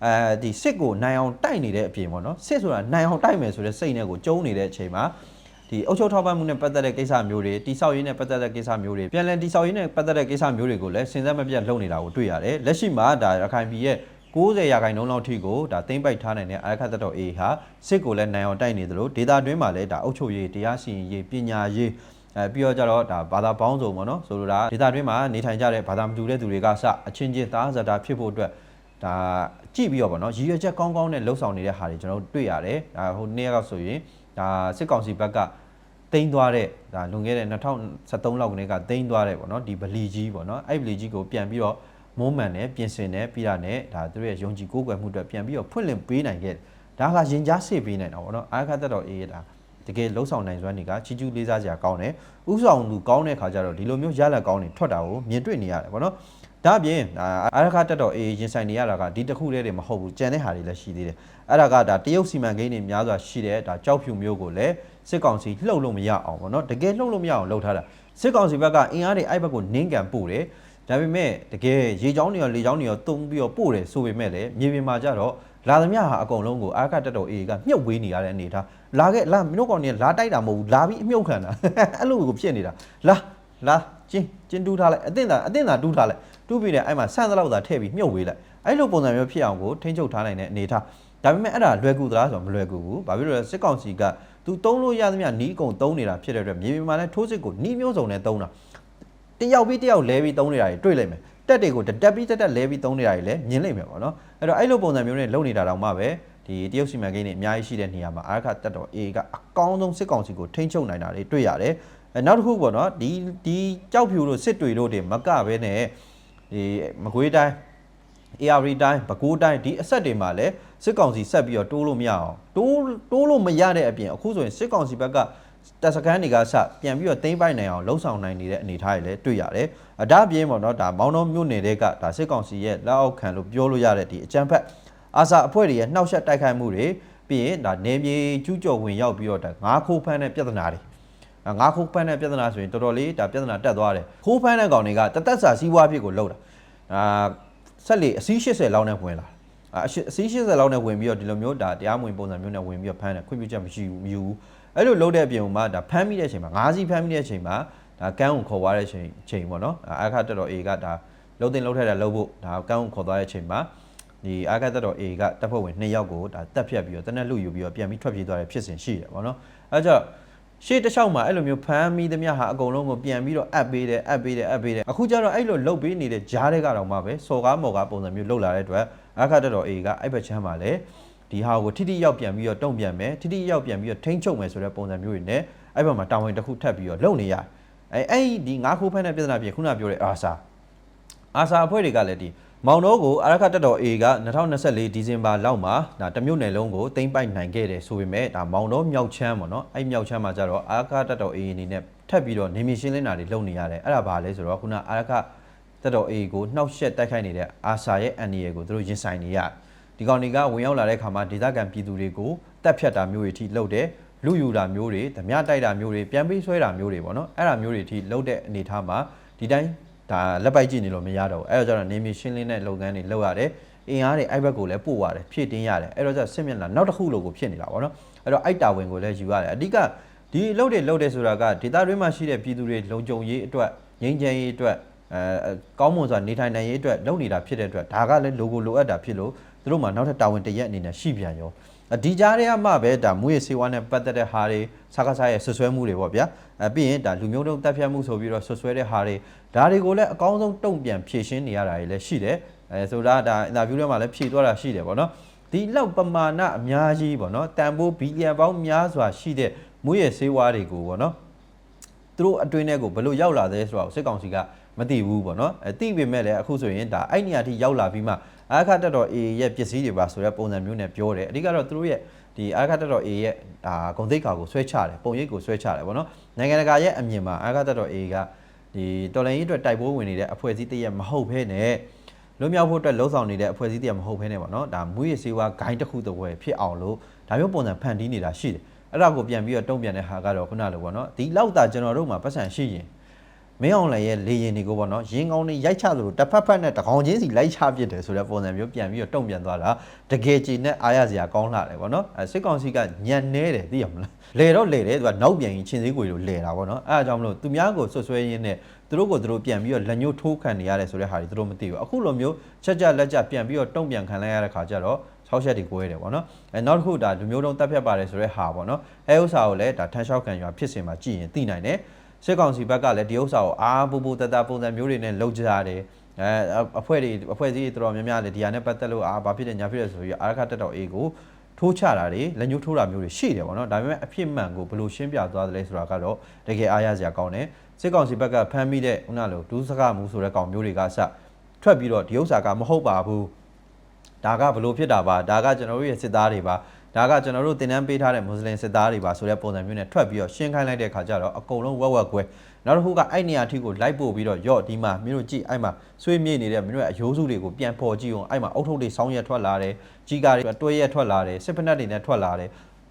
အဲဒီစစ်ကိုနိုင်အောင်တိုက်နေတဲ့အပြင်ပေါ့နော်စစ်ဆိုတာနိုင်အောင်တိုက်မယ်ဆိုတဲ့စိတ်နဲ့ကိုကျုံနေတဲ့အချိန်မှာဒီအုပ်ချုပ်ထောက်ပံ့မှုနဲ့ပတ်သက်တဲ့ကိစ္စမျိုးတွေတိဆောက်ရေးနဲ့ပတ်သက်တဲ့ကိစ္စမျိုးတွေပြန်လည်တိဆောက်ရေးနဲ့ပတ်သက်တဲ့ကိစ္စမျိုးတွေကိုလည်းစဉ်ဆက်မပြတ်လုပ်နေတာကိုတွေ့ရတယ်လက်ရှိမှာဒါရခိုင်ပြည်ရဲ့ 90ရာခိုင်နှုန်းလောက်ထိကိုဒါသိမ့်ပိုက်ထားနိုင်တဲ့အာရခတ်တော် A ဟာစစ်ကိုလည်းနိုင်အောင်တိုက်နေသလိုဒေတာတွင်းမှာလည်းဒါအုပ်ချုပ်ရေးတရားစီရင်ရေးပညာရေးအဲပြီးတော့ကြတော့ဒါဘာသာပေါင်းစုံပေါ့နော်ဆိုလိုတာဒေတာတွင်းမှာနေထိုင်ကြတဲ့ဘာသာမတူတဲ့သူတွေကစအချင်းချင်းသားဇာတာဖြစ်ဖို့အတွက်ဒါကြည့်ပြီးတော့ပေါ့နော်ရည်ရွယ်ချက်ကောင်းကောင်းနဲ့လှုပ်ဆောင်နေတဲ့ဟာတွေကျွန်တော်တို့တွေ့ရတယ်ဒါဟိုနေ့ရက်ဆိုရင်ဒါစစ်ကောင်စီဘက်ကတိန်းသွားတဲ့ဒါလွန်ခဲ့တဲ့2013လောက်ကနေကတိန်းသွားတဲ့ပေါ့နော်ဒီဗလီကြီးပေါ့နော်အဲ့ဗလီကြီးကိုပြန်ပြီးတော့ မုံမှန်နဲ့ပြင်ဆင်နဲ့ပြီးတာနဲ့ဒါသူတို့ရဲ့ယုံကြည်ကိုးကွယ်မှုအတွက်ပြန်ပြီးတော့ဖွင့်လှစ်ပေးနိုင်ခဲ့တယ်ဒါကရင်ကြားစေပေးနိုင်တာပေါ့နော်အာခတ်တက်တော်အေးဒါတကယ်လှုပ်ဆောင်နိုင်စွမ်းတွေကချီကျူးလေးစားစရာကောင်းတယ်ဥဆောင်သူကောင်းတဲ့ခါကျတော့ဒီလိုမျိုးရလက်ကောင်းတွေထွက်တာကိုမြင်တွေ့နေရတယ်ပေါ့နော်ဒါအပြင်အာရခတက်တော်အေးရင်ဆိုင်နေရတာကဒီတစ်ခုတည်းတွေမဟုတ်ဘူးကြံတဲ့ဟာတွေလည်းရှိသေးတယ်အဲ့ဒါကဒါတရုတ်စီမံကိန်းတွေများစွာရှိတဲ့ဒါကြောက်ဖြူမျိုးကိုလည်းစစ်ကောင်စီလှုပ်လို့မရအောင်ပေါ့နော်တကယ်လှုပ်လို့မရအောင်လှုပ်ထားတာစစ်ကောင်စီဘက်ကအင်အားတွေအဲ့ဘက်ကိုနင်းကန်ပို့တယ် ဒါပေမဲ့တကယ်ရေချောင်းတွေရောလေချောင်းတွေရောတုံပြီးတော့ပို့တယ်ဆိုပေမဲ့လည်းမြေပြင်မှာကြတော့လာသမျှဟာအကုန်လုံးကိုအာခတက်တော်အေကမြုပ်ဝေးနေရတဲ့အနေထားလာခဲ့လာမင်းတို့ကောင်တွေလာတိုက်တာမဟုတ်ဘူးလာပြီးအမြုပ်ခံတာအဲ့လိုကိုဖြစ်နေတာလာလာကျင်းကျင်းတူးထားလိုက်အသင့်သာအသင့်သာတူးထားလိုက်တူးပြီးတယ်အဲ့မှာဆန့်သလောက်သာထည့်ပြီးမြုပ်ဝေးလိုက်အဲ့လိုပုံစံမျိုးဖြစ်အောင်ကိုထိန်းချုပ်ထားနိုင်တဲ့အနေထားဒါပေမဲ့အဲ့ဒါလွယ်ကူသလားဆိုတော့မလွယ်ကူဘူးဘာဖြစ်လို့လဲစစ်ကောင်စီကသူတုံးလို့ရသမျှနီးကုံတုံးနေတာဖြစ်တဲ့အတွက်မြေပြင်မှာလည်းထိုးစစ်ကိုနီးမျိုးစုံနဲ့တုံးတာ တယောက်ပြီးတယောက်လဲပြီးတုံးနေတာတွေတွေ့လိုက်မယ်တက်တွေကိုတက်ပြီးတက်တက်လဲပြီးတုံးနေတာတွေလည်းမြင်လိမ့်မယ်ပေါ့နော်အဲ့တော့အဲ့လိုပုံစံမျိုးနဲ့လုပ်နေတာတောင်မှပဲဒီတရုတ်စီမံကိန်းတွေအများကြီးရှိတဲ့နေရာမှာအာရခတက်တော် A ကအကောင်းဆုံးစစ်ကောင်စီကိုထိန်းချုပ်နိုင်တာတွေတွေ့ရတယ်အဲနောက်တစ်ခုပေါ့နော်ဒီဒီကြောက်ဖြူတို့စစ်တွေတို့တွေမကဘဲနဲ့ဒီမကွေးတိုင်း AR တိုင်းပဲခူးတိုင်းဒီအဆက်တွေမှာလည်းစစ်ကောင်စီဆက်ပြီးတော့တိုးလို့မရအောင်တိုးတိုးလို့မရတဲ့အပြင်အခုဆိုရင်စစ်ကောင်စီဘက်က တပ်စခန်းတွေကစပြန်ပြီးတော့တင်းပိုက်နိုင်အောင်လှုံ့ဆော်နိုင်နေတဲ့အနေအထားတွေလည်းတွေ့ရတယ်။အဒါအပြင်ပေါ့နော်ဒါမောင်းတော်မြို့နယ်တွေကဒါစစ်ကောင်စီရဲ့လက်အောက်ခံလို့ပြောလို့ရတဲ့ဒီအကြံဖက်အာစာအဖွဲ့တွေရဲ့နှောက်ယှက်တိုက်ခိုက်မှုတွေပြီးရင်ဒါနေမြေကျူးကျော်ဝင်ရောက်ပြီးတော့ဒါငါးခိုးဖမ်းတဲ့ပြဿနာတွေငါးခိုးဖမ်းတဲ့ပြဿနာဆိုရင်တော်တော်လေးဒါပြဿနာတက်သွားတယ်ခိုးဖမ်းတဲ့ကောင်တွေကတသက်စာစီးပွားဖြစ်ကိုလှုပ်တာအာဆက်လေအစီး80လောက်နဲ့ဝင်လာအစီး80လောက်နဲ့ဝင်ပြီးတော့ဒီလိုမျိုးဒါတရားမဝင်ပုံစံမျိုးနဲ့ဝင်ပြီးတော့ဖမ်းတယ်ခွင့်ပြုချက်မရှိဘူးမယူဘူး အဲ့လိုလုပ်တဲ့အပြင်မှာဒါဖမ်းမိတဲ့အချိန်မှာငါးစီးဖမ်းမိတဲ့အချိန်မှာဒါကန်းကိုခေါ်သွားတဲ့အချိန်ချိန်ပေါ့နော်အခါတော်တော် A ကဒါလှုပ်တင်လှုပ်ထက်တာလှုပ်ဖို့ဒါကန်းကိုခေါ်သွားတဲ့အချိန်မှာဒီအာကတက်တော် A ကတပ်ဖွဲ့ဝင်2ယောက်ကိုဒါတက်ဖြတ်ပြီးတော့တနက်လူယူပြီးတော့ပြန်ပြီးထွက်ပြေးသွားတဲ့ဖြစ်စဉ်ရှိတယ်ပေါ့နော်အဲကြောင့်ရှေ့တစ်လျှောက်မှာအဲ့လိုမျိုးဖမ်းမိသမျှဟာအကုန်လုံးကိုပြန်ပြီးတော့အပ်ပေးတယ်အပ်ပေးတယ်အပ်ပေးတယ်အခုကျတော့အဲ့လိုလှုပ်ပေးနေတဲ့ဂျားတွေကတော့မှပဲစော်ကားမော်ကားပုံစံမျိုးလှုပ်လာတဲ့အတွက်အခါတက်တော် A ကအဲ့ဘက်ချမ်းမှာလည်း ဒီဟာကိုထိထိရောက်ပြန်ပြီးတော့တုံ့ပြန်မယ်ထိထိရောက်ပြန်ပြီးတော့ထိန်းချုပ်မယ်ဆိုတဲ့ပုံစံမျိုးတွေနဲ့အဲ့ဘက်မှာတာဝန်တစ်ခုထပ်ပြီးတော့လုပ်နေရအဲအဲ့ဒီငါးခိုးဖမ်းတဲ့ပြဿနာပြေခုနပြောတဲ့အာစာအာစာအဖွဲ့တွေကလည်းဒီမောင်တော်ကိုအာရခတက်တော် A က2024ဒီဇင်ဘာလောက်မှာဒါတမျိုးနယ်လုံးကိုတင်ပိုက်နိုင်ခဲ့တယ်ဆိုပေမဲ့ဒါမောင်တော်မြောက်ချမ်းပေါ့နော်အဲ့မြောက်ချမ်းမှာကျတော့အာရခတက်တော် A အနေနဲ့ထပ်ပြီးတော့နေမီရှင်းလင်းတာတွေလုပ်နေရတယ်အဲ့ဒါဘာလဲဆိုတော့ခုနအာရခတက်တော် A ကိုနှောက်ယှက်တိုက်ခိုက်နေတဲ့အာဆာရဲ့အန်ဒီရဲ့ကိုသူတို့ရင်ဆိုင်နေရ ဒီကောင်တွေကဝင်ရောက်လာတဲ့ခါမှာဒေသခံပြည်သူတွေကိုတက်ဖြတ်တာမျိုးတွေထိလုပ်တယ်လူယူတာမျိုးတွေဓမြတိုက်တာမျိုးတွေပြန်ပြီးဆွဲတာမျိုးတွေပေါ့နော်အဲ့ဒါမျိုးတွေထိလုပ်တဲ့အနေအထားမှာဒီတိုင်းဒါလက်ပိုက်ကြည့်နေလို့မရတော့ဘူးအဲ့တော့ကျတော့နေမီရှင်းလင်းတဲ့လုပ်ငန်းတွေလုပ်ရတယ်အင်အားတွေအဲ့ဘက်ကိုလည်းပို့ရတယ်ဖြည့်တင်းရတယ်အဲ့တော့ကျစစ်မျက်နှာနောက်တစ်ခုလို့ကိုဖြစ်နေတာပေါ့နော်အဲ့တော့အိုက်တာဝင်ကိုလည်းယူရတယ်အဓိကဒီအလုပ်တွေလုပ်တယ်ဆိုတာကဒေတာတွင်းမှာရှိတဲ့ပြည်သူတွေလုံခြုံရေးအတွက်ငြိမ်းချမ်းရေးအတွက်အဲကောင်းမွန်စွာနေထိုင်နိုင်ရေးအတွက်လုပ်နေတာဖြစ်တဲ့အတွက်ဒါကလည်း logo လိုအပ်တာဖြစ်လို့ သူတို့မှနောက်ထပ်တာဝန်တရက်အနေနဲ့ရှိပြန်ရောအဒီကြားတွေကမှပဲဒါမွေးရစေဝါနဲ့ပတ်သက်တဲ့ဟာတွေစကားစားရဲ့ဆွဆွဲမှုတွေပေါ့ဗျာအဲပြီးရင်ဒါလူမျိုးတုံးတက်ဖြတ်မှုဆိုပြီးတော့ဆွဆွဲတဲ့ဟာတွေဒါတွေကိုလည်းအကောင်းဆုံးတုံ့ပြန်ဖြည့်ရှင်းနေရတာတွေလည်းရှိတယ်အဲဆိုတော့ဒါအင်တာဗျူးထဲမှာလည်းဖြည့်သွားတာရှိတယ်ပေါ့နော်ဒီလောက်ပမာဏအများကြီးပေါ့နော်တန်ဖိုးဘီလီယံပေါင်းများစွာရှိတဲ့မွေးရစေဝါတွေကိုပေါ့နော်သူတို့အတွင်းထဲကိုဘယ်လိုရောက်လာသလဲဆိုတော့စစ်ကောင်စီကမသိဘူးပေါ့နော်အဲသိပေမဲ့လည်းအခုဆိုရင်ဒါအဲ့နေရာထိရောက်လာပြီးမှ အာခတ်တက်တော် A ရဲ့ပစ္စည်းတွေပါဆိုတဲ့ပုံစံမျိုးနဲ့ပြောတယ်အဓိကတော့သူတို့ရဲ့ဒီအာခတ်တက်တော် A ရဲ့ဒါဂုံသိက္ခာကိုဆွဲချတယ်ပုံရိပ်ကိုဆွဲချတယ်ပေါ့နော်နိုင်ငံတကာရဲ့အမြင်မှာအာခတ်တက်တော် A ကဒီတော်လိုင်းရေးအတွက်တိုက်ပွဲဝင်နေတဲ့အဖွဲ့အစည်းတရက်မဟုတ်ဘဲနဲ့လွတ်မြောက်ဖို့အတွက်လှုံ့ဆော်နေတဲ့အဖွဲ့အစည်းတရက်မဟုတ်ဘဲနဲ့ပေါ့နော်ဒါမွေးရစေဝါဂိုင်းတစ်ခုတစ်ဝဲဖြစ်အောင်လို့ဒါမျိုးပုံစံဖန်တီးနေတာရှိတယ်အဲ့ဒါကိုပြန်ပြီးတော့တုံ့ပြန်တဲ့ဟာကတော့ခုနလိုပေါ့နော်ဒီလောက်သာကျွန်တော်တို့မှာပတ်စံရှိရင် မင်းအောင်လည်းရဲ့လေရင်တွေကိုပေါ့နော်ရင်ကောင်းတွေရိုက်ချသလိုတစ်ဖက်ဖက်နဲ့တကောင်ချင်းစီလိုက်ချပစ်တယ်ဆိုတဲ့ပုံစံမျိုးပြန်ပြီးတော့တုံ့ပြန်သွားတာတကယ်ကြည်နဲ့အားရစရာကောင်းလာတယ်ပေါ့နော်အဲစစ်ကောင်စီကညံနေတယ်သိရမလားလေတော့လေတယ်သူကနောက်ပြန်ရင်ချင်းစည်းကိုလိုလေတာပေါ့နော်အဲအကြောင်းမလို့သူများကိုဆွဆွဲရင်းနဲ့သူတို့ကိုသူတို့ပြန်ပြီးတော့လက်ညှိုးထိုးခံနေရတယ်ဆိုတဲ့ဟာတွေသူတို့မသိဘူးအခုလိုမျိုးချက်ကြလက်ကြပြန်ပြီးတော့တုံ့ပြန်ခံလိုက်ရတဲ့ခါကျတော့၆ချက်တွေကိုရတယ်ပေါ့နော်အဲနောက်တစ်ခုဒါလူမျိုးတုံးတက်ဖြတ်ပါတယ်ဆိုတဲ့ဟာပေါ့နော်အဲဥစ္စာကိုလည်းဒါထန်းလျှောက်ခံရွာဖြစ်စဉ်မှာကြည့်ရင်သိနိုင်တယ် စစ်ကောင်စီဘက်ကလည်းဒီဥစ္စာကိုအားပူပူတတပုံစံမျိုးတွေနဲ့လုပ်ကြရတယ်အဲအဖွဲ့တွေအဖွဲ့အစည်းတွေတော်တော်များများလည်းဒီဟာနဲ့ပတ်သက်လို့အာဘာဖြစ်တယ်ညာဖြစ်တယ်ဆိုပြီးအာရခတက်တော် A ကိုထိုးချတာတွေလက်ညှိုးထိုးတာမျိုးတွေရှိတယ်ပေါ့နော်ဒါပေမဲ့အဖြစ်မှန်ကိုဘယ်လိုရှင်းပြသွားသလဲဆိုတာကတော့တကယ်အားရစရာကောင်းတယ်စစ်ကောင်စီဘက်ကဖမ်းမိတဲ့ခုနလိုဒူးစကားမှုဆိုတဲ့ကောင်မျိုးတွေကစထွက်ပြီးတော့ဒီဥစ္စာကမဟုတ်ပါဘူးဒါကဘလို့ဖြစ်တာပါဒါကကျွန်တော်တို့ရဲ့စစ်သားတွေပါ ဒါကကျွန်တော်တို့တင်နန်းပေးထားတဲ့မွတ်စလင်စစ်သားတွေပါဆိုတဲ့ပုံစံမျိုးနဲ့ထွက်ပြီးတော့ရှင်းခိုင်းလိုက်တဲ့ခါကျတော့အကုန်လုံးဝက်ဝက်ကွဲနောက်တစ်ခုကအဲ့နေရာထိကိုလိုက်ပို့ပြီးတော့ယော့ဒီမှာမင်းတို့ကြည့်အဲ့မှာဆွေးမြေ့နေတဲ့မင်းတို့ရဲ့အယိုးစုတွေကိုပြန်ပေါ်ကြည့်အောင်အဲ့မှာအုတ်ထုပ်တွေဆောင်းရက်ထွက်လာတယ်ကြီးကားတွေတွဲရက်ထွက်လာတယ်စစ်ဖက်နှက်တွေနဲ့ထွက်လာတယ်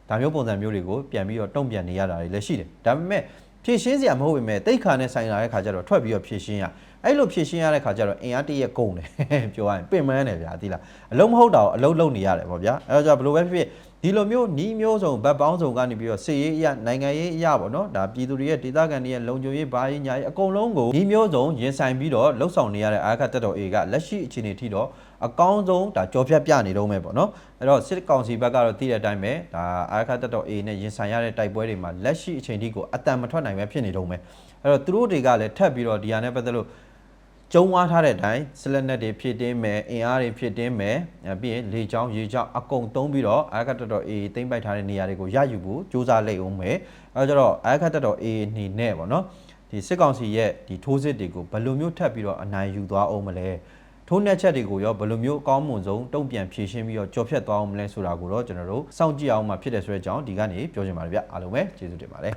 ဒါမျိုးပုံစံမျိုးတွေကိုပြန်ပြီးတော့တုံ့ပြန်နေရတာတွေလည်းရှိတယ်ဒါပေမဲ့ဖြည့်ရှင်းစရာမဟုတ်ပေမဲ့တိတ်ခါနဲ့ဆိုင်လာတဲ့ခါကျတော့ထွက်ပြီးတော့ဖြည့်ရှင်းရအဲ့လိုဖြည့်ရှင်းရတဲ့ခါကျတော့အင်အားတရက်ကုန်တယ်ပြောရရင်ပင်မန်းတယ်ဗျာသိလားအလုံးမဟုတ်တာကိုအလုံးလုံးနေရတယ်ပေါ့ဗျာအဲ့တော့ကျွန်တော်ဘယ်လိုပဲဖြစ်ဖြစ် ဒီလိုမျိုးနီးမျိုးစုံဗတ်ပေါင်းစုံကနေပြီးတော့စစ်ရေးအရာနိုင်ငံရေးအရာပေါ့နော်ဒါပြည်သူတွေရဲ့ဒေသခံတွေရဲ့လုံခြုံရေးဘာရေးညာရေးအကုန်လုံးကိုနီးမျိုးစုံရင်ဆိုင်ပြီးတော့လှုပ်ဆောင်နေရတဲ့အာခတ်တက်တော် A ကလက်ရှိအခြေအနေထိတော့အကောင်းဆုံးဒါကြော်ဖြတ်ပြနေတော့မယ်ပေါ့နော်အဲ့တော့စစ်ကောင်စီဘက်ကတော့သိတဲ့အတိုင်းပဲဒါအာခတ်တက်တော် A နဲ့ရင်ဆိုင်ရတဲ့တိုက်ပွဲတွေမှာလက်ရှိအချိန်ထိကိုအတန်မထွက်နိုင်ပဲဖြစ်နေတော့မယ်အဲ့တော့သူတို့တွေကလည်းထပ်ပြီးတော့ဒီဟာနဲ့ပတ်သက်လို့ ကျုံဝါထားတဲ့အတိုင်းဆလက်နက်တွေဖြစ်တင်းမယ်အင်အားတွေဖြစ်တင်းမယ်အဲပြီးရင်လေချောင်းရေချောင်းအကုန်သုံးပြီးတော့အာခတ်တတော် A တိမ့်ပိုက်ထားတဲ့နေရာတွေကိုရယူဖို့စူးစမ်းလိုက်အောင်မယ်အဲကြတော့အာခတ်တတော် A နေနဲ့ပေါ့နော်ဒီစစ်ကောင်စီရဲ့ဒီထိုးစစ်တွေကိုဘယ်လိုမျိုးထပ်ပြီးတော့အနိုင်ယူသွားအောင်မလဲထိုးနှက်ချက်တွေကိုရောဘယ်လိုမျိုးအကောင်းမွန်ဆုံးတုံ့ပြန်ဖြည့်ရှင်းပြီးတော့ကြော်ဖြတ်သွားအောင်မလဲဆိုတာကိုတော့ကျွန်တော်တို့စောင့်ကြည့်အောင်မှဖြစ်တယ်ဆိုတဲ့အကြောင်းဒီကနေပြောချင်ပါတယ်ဗျအားလုံးပဲကျေးဇူးတင်ပါတယ်